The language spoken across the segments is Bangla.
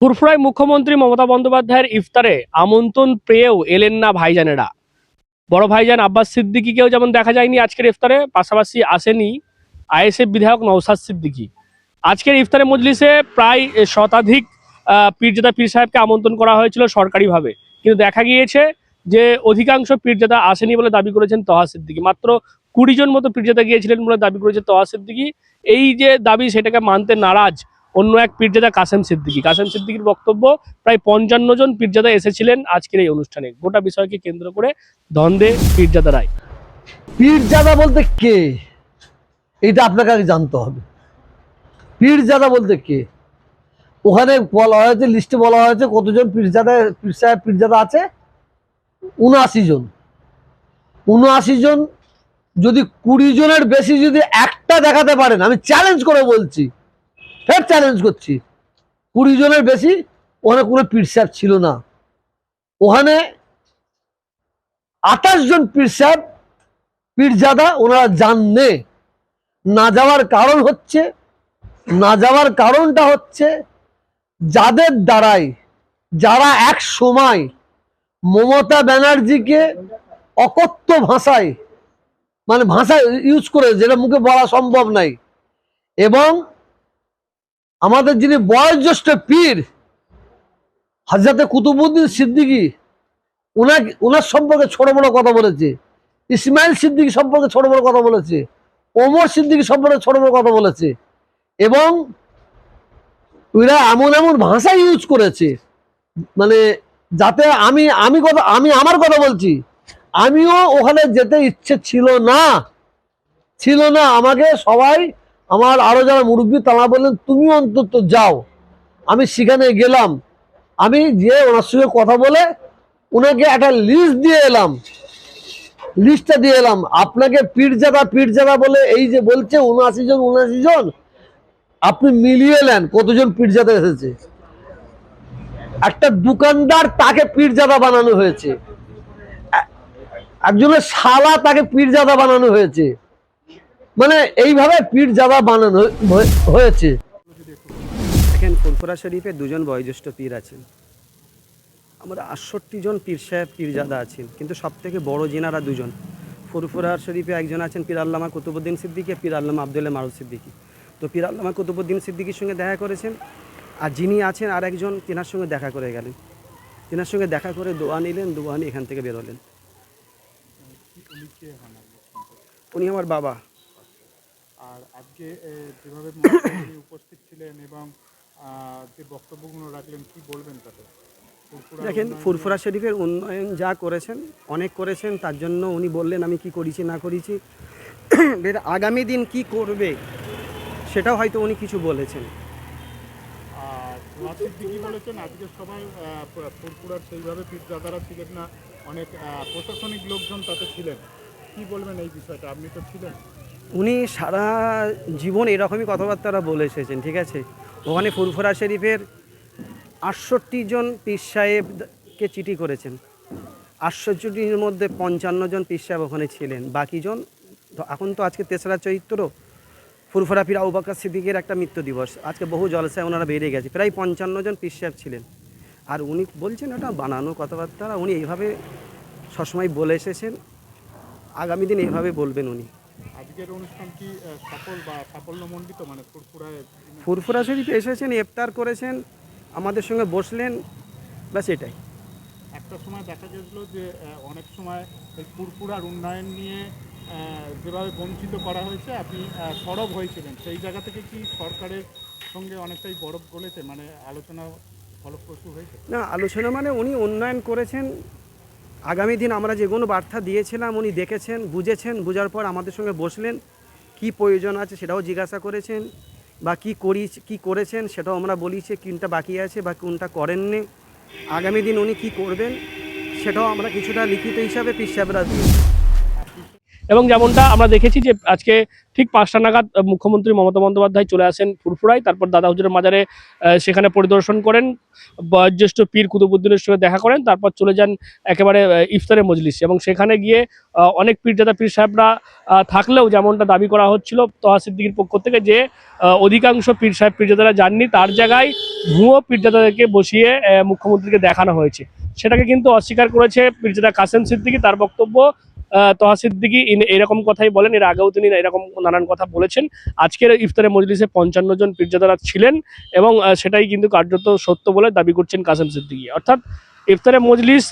ফুরফুরায় মুখ্যমন্ত্রী মমতা বন্দ্যোপাধ্যায়ের ইফতারে আমন্ত্রণ পেয়েও এলেন না ভাইজানেরা। বড় ভাইজান আব্বাস সিদ্দিকিকেও যেমন দেখা যায়নি আজকের ইফতারে, পাশাপাশি আসেনি আইএসএফ বিধায়ক নওসাদ সিদ্দিকি। আজকের ইফতারে মজলিসে প্রায় শতাধিক পীরজাদা পীর সাহেবকে আমন্ত্রণ করা হয়েছিল সরকারিভাবে। কিন্তু দেখা গিয়েছে যে অধিকাংশ পীরজাদা আসেনি বলে দাবি করেছেন তহা সিদ্দিকি। মাত্র কুড়ি জন মতো পীরজাদা গিয়েছিলেন বলে দাবি করেছে তহা সিদ্দিকি। এই যে দাবি, সেটাকে মানতে নারাজ অন্য এক পীরজাদা কাসেম সিদ্দিকী। কাসেম সিদ্দিকীর বক্তব্য, প্রায় পঞ্চান্ন জন পীরজাদা এসেছিলেন আজকের এই অনুষ্ঠানে। গোটা বিষয়কে কেন্দ্র করে দ্বন্দ্বে পীরজাদারাই পীরজাদা বলতে কে? এটা আপনাকে আগে জানতে হবে। পীরজাদা বলতে কে? ওখানে বলা হয়েছে লিস্টে বলা হয়েছে কতজন পীরজাদা, পীর সাহেব পীরজাদা আছে? উনআশি জন। উনআশি জন যদি কুড়ি জনের বেশি যদি একটা দেখাতে পারেন, আমি চ্যালেঞ্জ করে বলছি। ফের চ্যালেঞ্জ করছি। কুড়ি জনের বেশি, ওখানে কোনো পীর সাহেব ছিল না। ওখানে আঠাশ জন পীর সাহেব পীরজাদা ওনারা জাননে। না যাওয়ার কারণ হচ্ছে, না যাওয়ার কারণটা হচ্ছে, যাদের দ্বারাই, যারা এক সময় মমতা ব্যানার্জিকে অকথ্য ভাষায় মানে ভাষা ইউজ করে, যেটা মুখে বলা সম্ভব নাই, এবং আমাদের যিনি বয়োজ্যেষ্ঠ পীর হাজরাতে কুতুবুদ্দিন সিদ্দিকী ওনার ওনার সম্পর্কে ছোট বড় কথা বলেছে, ইসমাইল সিদ্দিকী সম্পর্কে ছোট বড় কথা বলেছে, ওমর সিদ্দিকী সম্পর্কে ছোট বড় কথা বলেছে এবং ওরা এমন এমন ভাষা ইউজ করেছে মানে যাতে আমি আমি কথা, আমি আমার কথা বলছি, আমিও ওখানে যেতে ইচ্ছে ছিল না ছিল না, আমাকে সবাই আমার আরও যারা মুরব্বী, তারা বললেন তুমি অন্তত যাও। আমি সেখানে গেলাম। আমি যে ওনার সঙ্গে কথা বলে ওনাকে একটা লিস্ট দিয়ে এলাম। লিস্টটা দিয়ে এলাম। আপনাকে পীরজাদা পীরজাদা বলে এই যে বলছে, উনআশি জন উনআশি জন, আপনি মিলিয়ে নেন কতজন পীরজাদা এসেছে। একটা দোকানদার তাকে পীরজাদা বানানো হয়েছে। একজনের শালা তাকে পীরজাদা বানানো হয়েছে। মানে এইভাবে পীরজাদা বানানো হয়েছে। দেখেন ফুরফুরা শরীফে দুজন বয়োজ্যেষ্ঠ পীর আছেন। আমরা আটষট্টি জন পীর সাহেব, পীরজাদা আছেন, কিন্তু সব থেকে বড় জিনারা দুজন। ফুরফুরার শরীফে একজন আছেন পীর আল্লামা কুতুবুদ্দিন সিদ্দিকী, পীর আল্লামা আবদুল্লাহ মারুফ সিদ্দিকী। তো পীর আল্লামা কুতুবুদ্দিন সিদ্দিকীর সঙ্গে দেখা করেছেন, আর যিনি আছেন আর একজন তেনার সঙ্গে দেখা করে গেলেন। তেনার সঙ্গে দেখা করে দোয়া নিলেন, দোয়া নিয়ে এখান থেকে বেরোলেন। উনি আমার বাবা। আর আজকে যেভাবে উপস্থিত ছিলেন এবং যে বক্তব্যগুলো রাখলেন কি বলবেন তাতে? দেখেন ফুরফুরা শরীফের উন্নয়ন যা করেছেন অনেক করেছেন তার জন্য উনি বললেন আমি কি করেছি না করেছি? এর আগামী দিন কি করবে সেটাও হয়তো উনি কিছু বলেছেন। বলেছেন আজকে সবাই ফুরফুরার সেইভাবে ছিলেন না অনেক প্রশাসনিক লোকজন তাতে ছিলেন। কি বলবেন এই বিষয়টা? আপনি তো ছিলেন। উনি সারা জীবন এরকমই কথাবার্তারা বলে এসেছেন, ঠিক আছে? ওখানে ফুরফুরা শরীফের আটষট্টি জন পীর সাহেবকে চিঠি করেছেন। আটষট্টির মধ্যে পঞ্চান্ন জন পীর সাহেব ওখানে ছিলেন। বাকিজন তো এখন তো আজকে তেসরা চৈত্র, ফুরফুরা পীর আউবাকার সিদ্দিকের একটা মৃত্যু দিবস। আজকে বহু জলসায় ওনারা বেড়ে গেছে। প্রায় পঞ্চান্ন জন পীর সাহেব ছিলেন। আর উনি বলছেন ওটা বানানো কথাবার্তা, উনি এইভাবে সবসময় বলে এসেছেন। আগামী দিন এইভাবে বলবেন উনি। আজকের অনুষ্ঠান কি সফল বা সাফল্যমণ্ডিত? মানে ফুরফুরায় ফুরফুরা শরীফ এসেছেন ইফতার করেছেন আমাদের সঙ্গে বসলেন ব্যাস এটাই। একটা সময় দেখা গেছিল যে অনেক সময় এই ফুরফুরার উন্নয়ন নিয়ে যেভাবে বঞ্চিত করা হয়েছে আপনি সরব হয়েছিলেন। সেই জায়গা থেকে কি সরকারের সঙ্গে অনেকটাই বরফ গলেছে? মানে আলোচনা ফলপ্রসূ হয়েছে? না আলোচনা মানে উনি উন্নয়ন করেছেন আগামী দিন আমরা যে কোনো বার্তা দিয়েছিলাম, উনি দেখেছেন, বুঝেছেন, বুঝার পর আমাদের সঙ্গে বসলেন। কি প্রয়োজন আছে সেটাও জিজ্ঞাসা করেছেন, বা কি করি, কি করেছেন সেটাও আমরা বলিছে কোনটা বাকি আছে বা কোনটা করেননি। আগামী দিন উনি কি করবেন সেটাও আমরা কিছুটা লিখিত হিসাবে পিস সাহেবরা দিই এবং যেমনটা আমরা দেখেছি যে আজকে ঠিক পাঁচটা নাগাদ মুখ্যমন্ত্রী মমতা বন্দ্যোপাধ্যায় চলে আসেন ফুরফুরায়, তারপর দাদা হুজুরের মাজারে সেখানে পরিদর্শন করেন, বয়োজ্যেষ্ঠ পীর কুতুবুদ্দিনের সঙ্গে দেখা করেন, তারপর চলে যান একেবারে ইফতারে মজলিস এবং সেখানে গিয়ে অনেক পীরজাদা পীর সাহেবরা থাকলেও যেমনটা দাবি করা হচ্ছিল তোহা সিদ্দিকির পক্ষ থেকে যে অধিকাংশ পীর সাহেব পীরজাদারা যাননি, তার জায়গায় ভুয়ো পীরজাদাদেরকে বসিয়ে মুখ্যমন্ত্রীকে দেখানো হয়েছে। সেটাকে কিন্তু অস্বীকার করেছে পীরজাদা কাসেম সিদ্দিকি, তার বক্তব্য তোহা সিদ্দিকী এরকম কথাই বলেন। এর আগেও তিনি এরকম নানান কথা বলেছেন। আজকের ইফতারে মজলিসে পঞ্চান্ন জন পীরজাদারা ছিলেন এবং সেটাই কিন্তু কার্যত সত্য বলে দাবি করছেন কাসেম সিদ্দিকী। অর্থাৎ ইফতারে মজলিস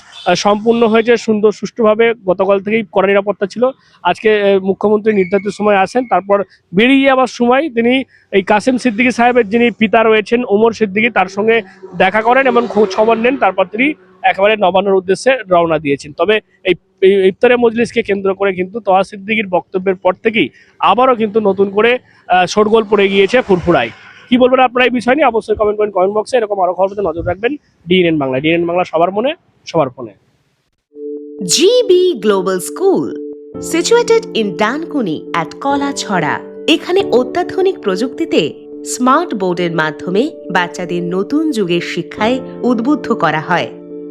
সম্পূর্ণ হয়েছে সুন্দর সুষ্ঠুভাবে। গতকাল থেকেই কড়া নিরাপত্তা ছিল। আজকে মুখ্যমন্ত্রী নির্ধারিত সময় আসেন, তারপর বেরিয়ে যাওয়ার সময় তিনি এই কাসেম সিদ্দিকি সাহেবের যিনি পিতা রয়েছেন, ওমর সিদ্দিকী, তার সঙ্গে দেখা করেন এবং খোঁজ খবর নেন। তারপর তিনি একেবারে নবান্নর উদ্দেশ্যে রওনা দিয়েছেন। তবে এই ইফতারে মজলিসকে কেন্দ্র করে কিন্তু তোহা সিদ্দিকীর বক্তব্যের পর থেকেই আবারও কিন্তু নতুন করে শোরগোল পড়ে গিয়েছে ফুরফুরায়। কি বলবেন আপনারা এই বিষয় নিয়ে? অবশ্যই কমেন্ট করেন কমেন্ট বক্সে এরকম আরও খবর নজর রাখবেন ডিএনএন বাংলা। ডিএনএন বাংলা সবার মনে সবার ফোনে। GB Global School, situated in Dankuni at Kalachhara এখানে অত্যাধুনিক প্রযুক্তিতে স্মার্ট বোর্ডের মাধ্যমে বাচ্চাদের নতুন যুগের শিক্ষায় উদ্বুদ্ধ করা হয়।